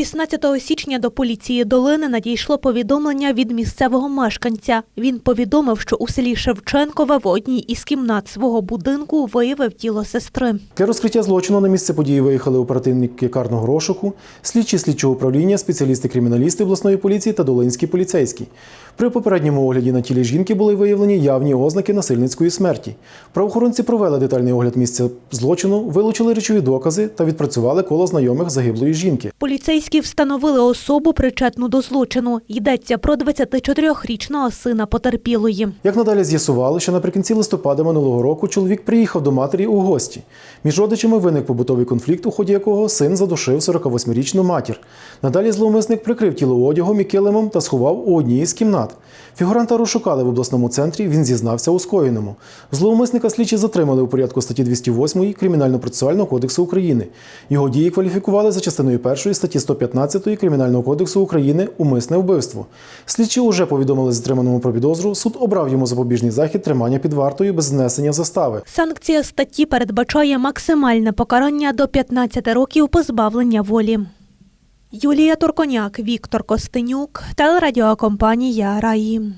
16 січня до поліції Долини надійшло повідомлення від місцевого мешканця. Він повідомив, що у селі Шевченкове в одній із кімнат свого будинку виявив тіло сестри. Для розкриття злочину на місце події виїхали оперативники карного розшуку, слідчі слідчого управління, спеціалісти-криміналісти обласної поліції та долинський поліцейський. При попередньому огляді на тілі жінки були виявлені явні ознаки насильницької смерті. Правоохоронці провели детальний огляд місця злочину, вилучили речові докази та відпрацювали коло знайомих загиблої жінки. Поліцейські встановили особу, причетну до злочину. Йдеться про 24-річного сина потерпілої. Як надалі з'ясували, що наприкінці листопада минулого року чоловік приїхав до матері у гості. Між родичами виник побутовий конфлікт, у ході якого син задушив 48-річну матір. Надалі зловмисник прикрив тіло одягом і килимом та сховав у одній із кімнат. Фігуранта розшукали в обласному центрі, він зізнався у скоєному. Зловмисника слідчі затримали у порядку статті 208 Кримінально-процесуального кодексу України. Його дії кваліфікували за частиною першої статті 115 Кримінального кодексу України умисне вбивство. Слідчі уже повідомили затриманому про підозру. Суд обрав йому запобіжний захід тримання під вартою без знесення застави. Санкція статті передбачає максимальне покарання до 15 років позбавлення волі. Юлія Турконяк, Віктор Костенюк, телерадіокомпанія Раї.